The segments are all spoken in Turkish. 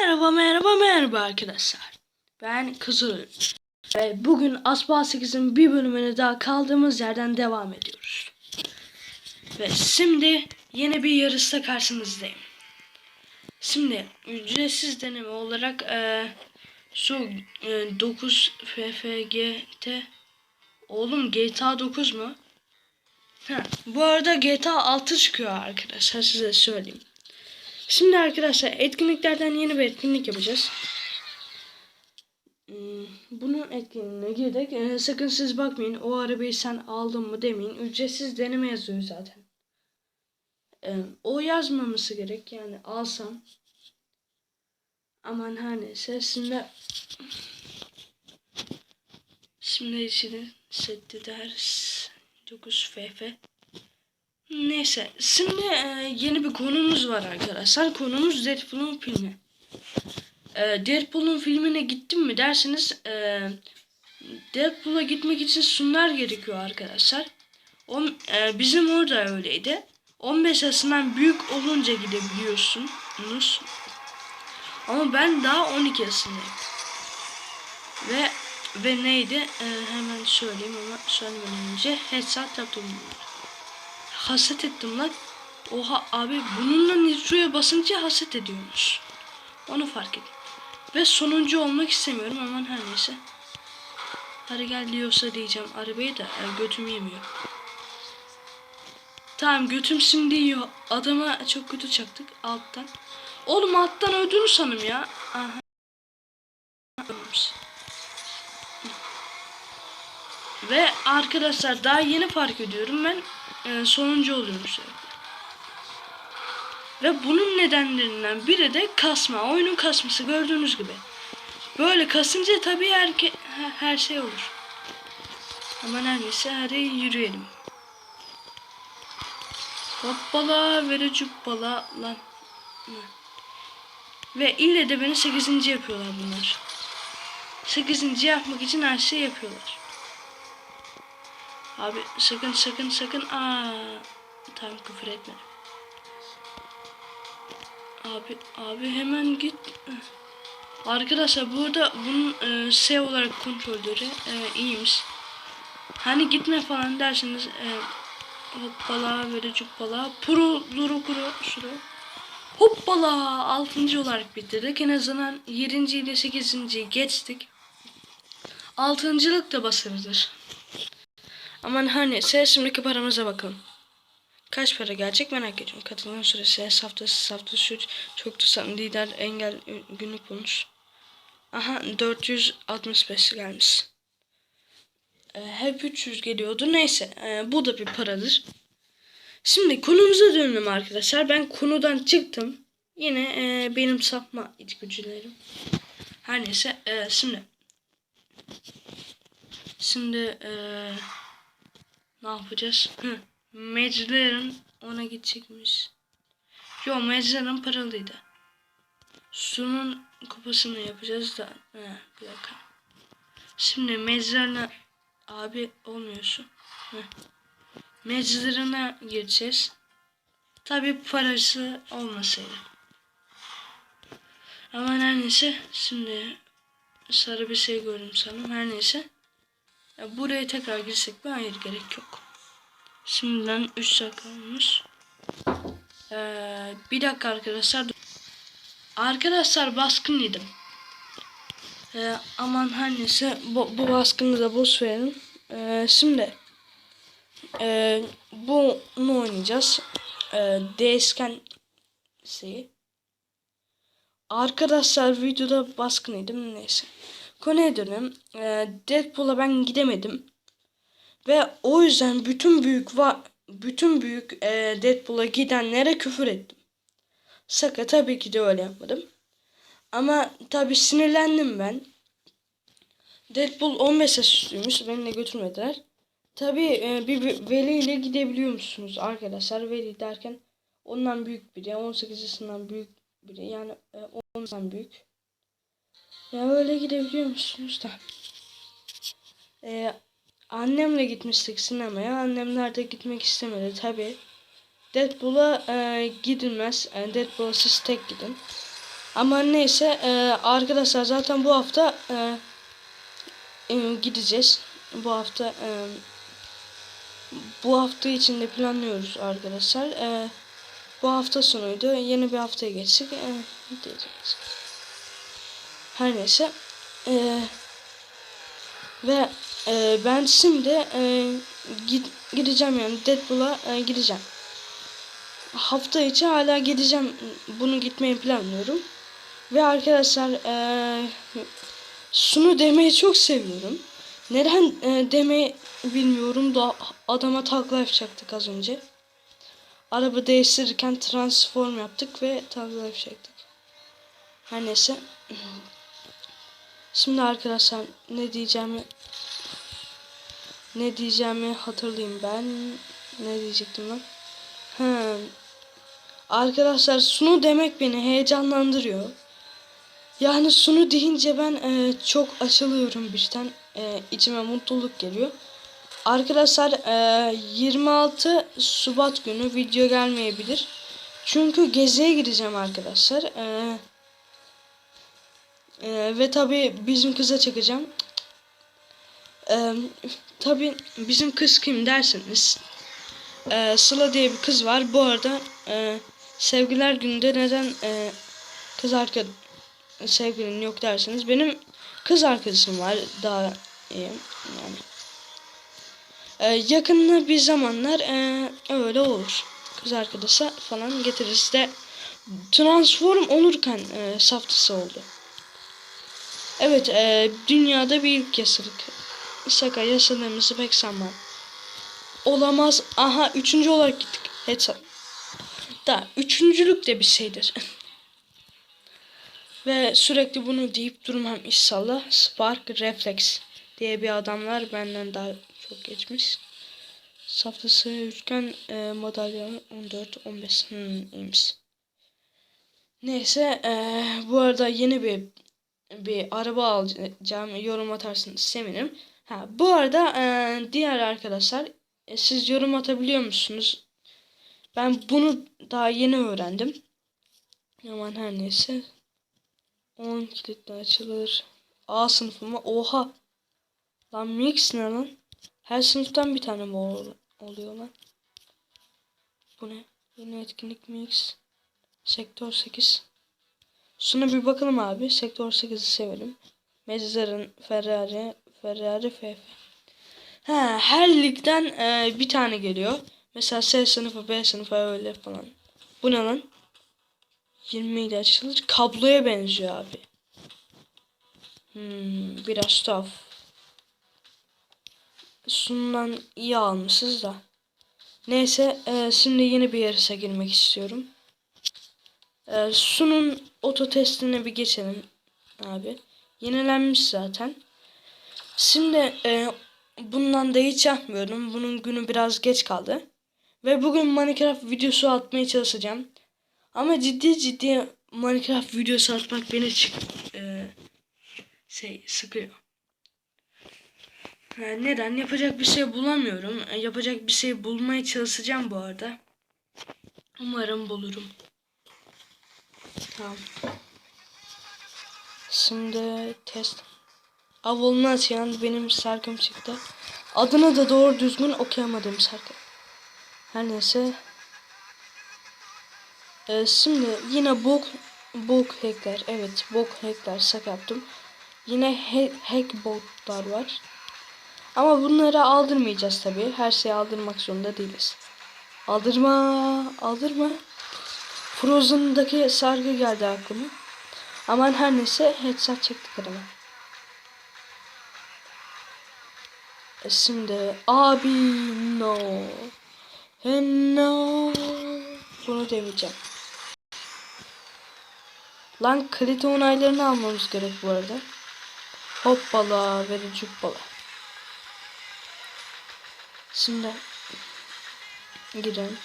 Merhaba merhaba merhaba arkadaşlar. Ben Kızıl. Ve bugün Aspa 8'in bir bölümüne daha kaldığımız yerden devam ediyoruz. Ve şimdi yeni bir yarışta karşınızdayım. Şimdi ücretsiz deneme olarak eee şu eee, 9 FFGT Oğlum GTA 9 mu? Ha, bu arada GTA 6 çıkıyor arkadaşlar size söyleyeyim. Şimdi arkadaşlar etkinliklerden yeni bir etkinlik yapacağız. Hmm, Bunun etkinliğine girdik. Ee, sakın siz bakmayın. O arabayı sen aldın mı demeyin. Ücretsiz deneme yazıyor zaten. Ee, o yazmaması gerek. Yani alsam. Aman her neyse. Şimdi Şimdi içini setti ders 9 FF. Neyse şimdi e, yeni bir konumuz var arkadaşlar. Konumuz Deadpool'un filmi. E, Deadpool'un filmine gittim mi derseniz e, Deadpool'a gitmek için sunlar gerekiyor arkadaşlar. On, e, bizim orada öyleydi. 15 yaşından büyük olunca gidebiliyorsunuz. Ama ben daha 12 yaşındayım. Ve ve neydi? E, hemen söyleyeyim ama söylemeden önce headshot yaptım bunları. Haset ettim lan. Oha abi bununla nitroya basınca haset ediyormuş. Onu fark ettim. Ve sonuncu olmak istemiyorum aman her neyse. Hadi gel diyorsa diyeceğim arabayı da e, götüm yemiyor. Tamam götüm şimdi yiyor. Adama çok kötü çaktık alttan. Oğlum alttan öldüğünü sanım ya. Aha. Ve arkadaşlar daha yeni fark ediyorum ben e, sonuncu oluyorum sürekli. Ve bunun nedenlerinden biri de kasma. Oyunun kasması gördüğünüz gibi. Böyle kasınca tabii her, her şey olur. Ama neredeyse hadi yürüyelim. Hoppala vere cuppala lan. Ve ille de beni 8. yapıyorlar bunlar. 8. yapmak için her şey yapıyorlar. Abi sakın sakın sakın. Aa, tamam küfür etme. Abi abi hemen git. Arkadaşlar burada bunun e, S olarak kontrolleri e, iyiymiş. Hani gitme falan derseniz e, hoppala böyle cuppala puru duru kuru şuru. Hoppala 6. olarak bitirdik. En azından 7. ile 8. geçtik. 6.lık da başarıdır. Aman her neyse şimdiki paramıza bakalım. Kaç para gelecek merak ediyorum. Katılım süresi, hafta hafta süt, çok tutan lider, engel, günlük bonus. Aha 465 gelmiş. Ee, hep 300 geliyordu. Neyse ee, bu da bir paradır. Şimdi konumuza dönelim arkadaşlar. Ben konudan çıktım. Yine ee, benim sapma içgüdülerim. Her neyse ee, şimdi. Şimdi ee, ne yapacağız? Hı. Ona gidecekmiş. Yo Mecler'in paralıydı. Sunun kupasını yapacağız da. He, bir dakika. Şimdi Mecler'le abi olmuyor şu. Mecler'ine gireceğiz. Tabi parası olmasaydı. Ama her neyse şimdi sarı bir şey gördüm sanırım. Her neyse. Ya buraya tekrar girsek mi? Hayır gerek yok. Şimdiden 3 dakika olmuş. Ee, bir dakika arkadaşlar. Arkadaşlar baskınlıydım. Ee, aman her neyse bu, bu baskını da boş verelim. Ee, şimdi e, bunu oynayacağız. Ee, değişken şeyi. Arkadaşlar videoda baskınıydım neyse. Konuya dönelim. Ee, Deadpool'a ben gidemedim. Ve o yüzden bütün büyük va bütün büyük e, Deadpool'a gidenlere küfür ettim. Saka tabii ki de öyle yapmadım. Ama tabii sinirlendim ben. Deadpool 15 yaş üstüymüş. Beni de götürmediler. Tabii e, bir, bir veliyle gidebiliyor musunuz arkadaşlar? Veli derken ondan büyük biri, 18 yaşından büyük biri. Yani e, ondan büyük. Ya öyle gidebiliyor musunuz da? E, Annemle gitmiştik sinemaya. Annemler de gitmek istemedi tabi. Deadpool'a e, gidilmez. Yani Deadpool'a siz tek gidin. Ama neyse e, arkadaşlar zaten bu hafta e, e, gideceğiz. Bu hafta e, bu hafta içinde planlıyoruz arkadaşlar. E, bu hafta sonuydu. Yeni bir haftaya geçtik. E, diyeceğiz. Her neyse. E, ve e, ben şimdi e, gid, gideceğim yani Deadpool'a e, gideceğim. Hafta içi hala gideceğim. Bunu gitmeyi planlıyorum. Ve arkadaşlar e, şunu demeyi çok seviyorum. Neden e, demeyi bilmiyorum da adama takla yapacaktık az önce. Araba değiştirirken transform yaptık ve takla yapacaktık. Her neyse. Şimdi arkadaşlar ne diyeceğimi ne diyeceğimi hatırlayayım ben. Ne diyecektim ben? He. Arkadaşlar sunu demek beni heyecanlandırıyor. Yani sunu deyince ben e, çok açılıyorum birden. E, içime mutluluk geliyor. Arkadaşlar e, 26 Şubat günü video gelmeyebilir. Çünkü geziye gideceğim arkadaşlar. E, e, ve tabi bizim kıza çekeceğim. E, tabi bizim kız kim derseniz. E, Sıla diye bir kız var. Bu arada e, sevgiler günde neden e, kız arkadaş sevgilin yok derseniz benim kız arkadaşım var daha iyi yani. Ee, yakında bir zamanlar e, öyle olur. Kız arkadaşa falan getiririz de transform olurken e, saftası oldu. Evet e, dünyada bir ilk yaşadık. Şaka yaşadığımızı pek sanmam. Olamaz. Aha üçüncü olarak gittik. Headshot. Da üçüncülük de bir şeydir. Ve sürekli bunu deyip durmam inşallah. Spark Reflex diye bir adamlar benden daha çok geçmiş. Saftası üçgen e, madalya 14 15 hmm. Neyse e, bu arada yeni bir bir araba alacağım yorum atarsınız sevinirim. Ha bu arada e, diğer arkadaşlar e, siz yorum atabiliyor musunuz? Ben bunu daha yeni öğrendim. Aman her neyse. 10 kilitle açılır. A sınıfı mı? Oha. Lan mix ne lan? Her sınıftan bir tane mi ol- oluyor lan? Bu ne? Yeni etkinlik mix. Sektör 8. Şuna bir bakalım abi. Sektör 8'i sevelim. Mezarın Ferrari, Ferrari FF. Ha, her ligden e, bir tane geliyor. Mesela S sınıfı, B sınıfı öyle falan. Bu ne lan? 20 ile açılır. Kabloya benziyor abi. Hmm, biraz tuhaf. Şundan iyi almışız da. Neyse e, şimdi yeni bir yarışa girmek istiyorum. E, sunun oto testine bir geçelim abi. Yenilenmiş zaten. Şimdi e, bundan da hiç yapmıyorum. Bunun günü biraz geç kaldı. Ve bugün Minecraft videosu atmaya çalışacağım. Ama ciddi ciddi Minecraft videosu atmak beni çık e, şey sıkıyor. Yani neden? Yapacak bir şey bulamıyorum. E, Yapacak bir şey bulmaya çalışacağım bu arada. Umarım bulurum. Tamam. Şimdi test. Avolunu açan benim şarkım çıktı. Adını da doğru düzgün okuyamadığım şarkı. Her neyse. Ee, şimdi yine bok bok hackler. Evet bok hackler şaka yaptım. Yine hack botlar var. Ama bunları aldırmayacağız tabi. Her şeyi aldırmak zorunda değiliz. Aldırma, aldırma. Frozen'daki sargı geldi aklıma. Aman her neyse headshot çektik adama. E şimdi abi no. He no. Bunu demeyeceğim. Lan kalite onaylarını almamız gerek bu arada. Hoppala verici hoppala. Şimdi gidelim.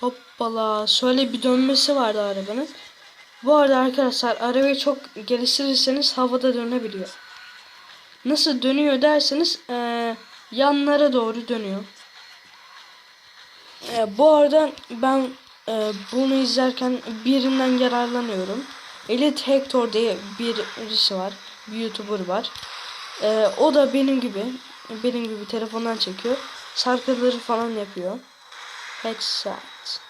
Hoppala. Şöyle bir dönmesi vardı arabanın. Bu arada arkadaşlar arabayı çok geliştirirseniz havada dönebiliyor. Nasıl dönüyor derseniz ee, yanlara doğru dönüyor. E, bu arada ben e, bunu izlerken birinden yararlanıyorum. Elite Hector diye birisi var. Bir YouTuber var. Ee, o da benim gibi benim gibi telefondan çekiyor. Şarkıları falan yapıyor. Headshot.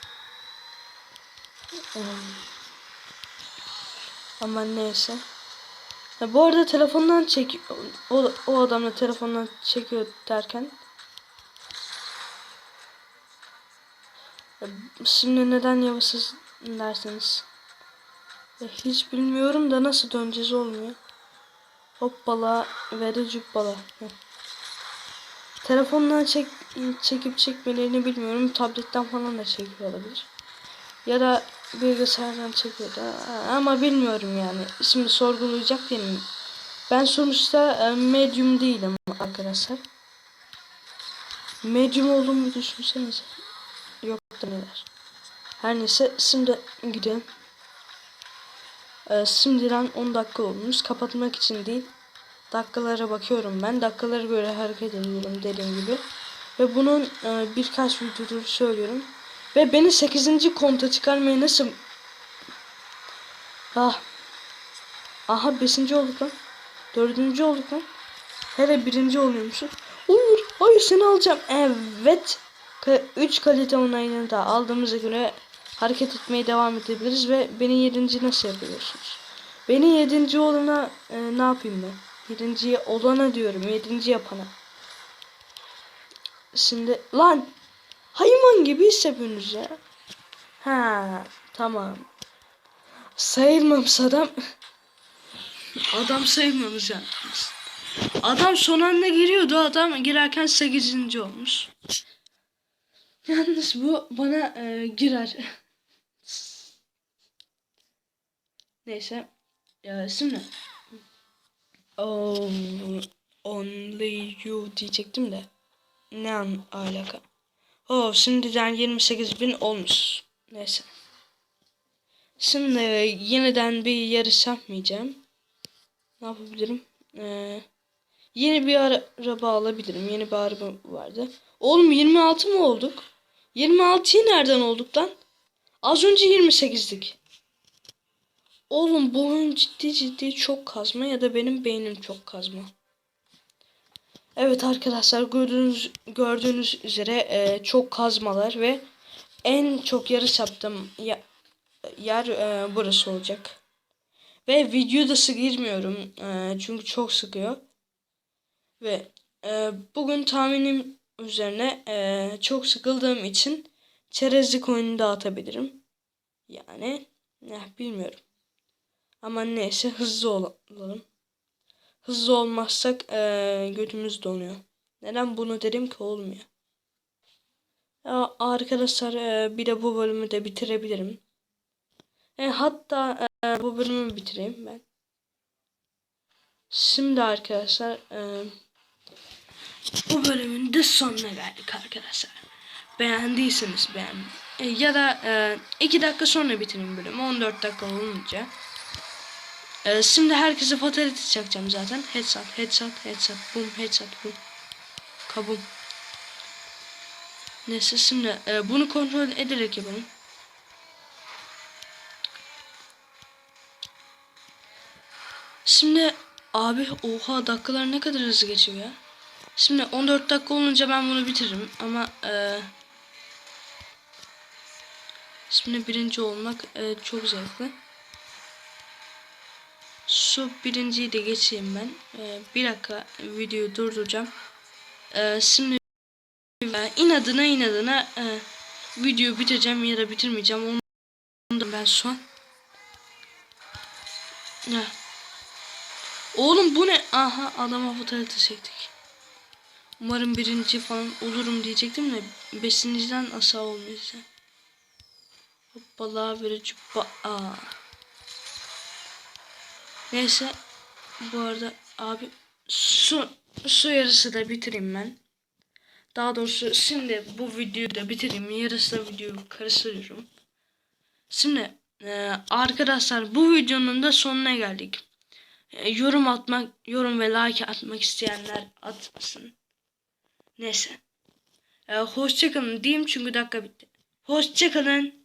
Hmm. Ama neyse. Ya bu arada telefondan çek o, o adam da telefondan çekiyor derken Şimdi neden yavaşsız derseniz ya hiç bilmiyorum da nasıl döneceğiz olmuyor. Hoppala ve cübbala. Heh. Telefondan çek, çekip çekmelerini bilmiyorum. Tabletten falan da çekiyor olabilir. Ya da bilgisayardan çekiyor da ama bilmiyorum yani. Şimdi sorgulayacak değilim. Ben sonuçta e, medium değilim arkadaşlar. Medium olduğumu düşünsenize. Yok da neler. Her neyse şimdi gidelim. Ee, şimdiden 10 dakika olmuş. Kapatmak için değil. Dakikalara bakıyorum ben. Dakikalara göre hareket ediyorum dediğim gibi. Ve bunun e, birkaç videodur söylüyorum. Ve beni 8. konta çıkarmaya nasıl... Ah. Aha 5. olduk lan. 4. olduk lan. Hele birinci oluyormuşuz. Hayır, hayır seni alacağım. Evet. 3 kalite onayını da aldığımıza göre hareket etmeye devam edebiliriz ve beni 7. nasıl yapıyorsunuz? Beni 7. olana e, ne yapayım ben? 7. olana diyorum. 7. yapana. Şimdi lan hayvan gibi hissediyorsunuz ya. Ha tamam. Sayılmamış adam. adam sayılmamış yani. Adam son anda giriyordu. Adam girerken 8. olmuş. Yalnız bu bana e, girer. Neyse. Ya şimdi. Oh, only you diyecektim de. Ne an alaka? Oh şimdiden 28 bin olmuş. Neyse. Şimdi yeniden bir yarış yapmayacağım. Ne yapabilirim? Ee, yeni bir ara- araba alabilirim. Yeni bir araba vardı. Oğlum 26 mı olduk? 26'yı nereden olduk lan? Az önce 28'dik. Oğlum bu ciddi ciddi çok kazma ya da benim beynim çok kazma. Evet arkadaşlar gördüğünüz gördüğünüz üzere e, çok kazmalar ve en çok yarış yaptığım ya- yer e, burası olacak. Ve videoda sık girmiyorum e, çünkü çok sıkıyor. Ve e, bugün tahminim üzerine e, çok sıkıldığım için çerezlik oyunu dağıtabilirim. Yani eh, bilmiyorum. Ama neyse hızlı olalım. Hızlı olmazsak e, götümüz donuyor. Neden bunu dedim ki olmuyor. Ya arkadaşlar e, bir de bu bölümü de bitirebilirim. E, hatta e, bu bölümü bitireyim ben. Şimdi arkadaşlar e, bu bölümün de sonuna geldik arkadaşlar. Beğendiyseniz beğen e, ya da 2 dakika sonra bitireyim bölümü 14 dakika olunca. E, şimdi herkese fatality çakacağım zaten. Headshot, headshot, headshot, boom, headshot, boom. Kabum. Neyse şimdi e, bunu kontrol ederek yapalım. Şimdi abi oha dakikalar ne kadar hızlı geçiyor ya. Şimdi 14 dakika olunca ben bunu bitiririm ama e, şimdi birinci olmak e, çok zevkli. Şu birinciyi de geçeyim ben. E, bir dakika videoyu durduracağım. E, şimdi e, inadına inadına e, videoyu bitireceğim ya da bitirmeyeceğim. Onu ben şu an. Ya. Oğlum bu ne? Aha adama fotoğrafı çektik. Umarım birinci falan olurum diyecektim de beşinciden aşağı olmayacağım. Hoppala bir cübba. Aa. Neyse. Bu arada abi su, su yarısı da bitireyim ben. Daha doğrusu şimdi bu videoyu da bitireyim. Yarısı da videoyu karıştırıyorum. Şimdi e, arkadaşlar bu videonun da sonuna geldik. E, yorum atmak, yorum ve like atmak isteyenler atmasın. Neyse. E, hoşçakalın diyeyim çünkü dakika bitti. Hoşçakalın.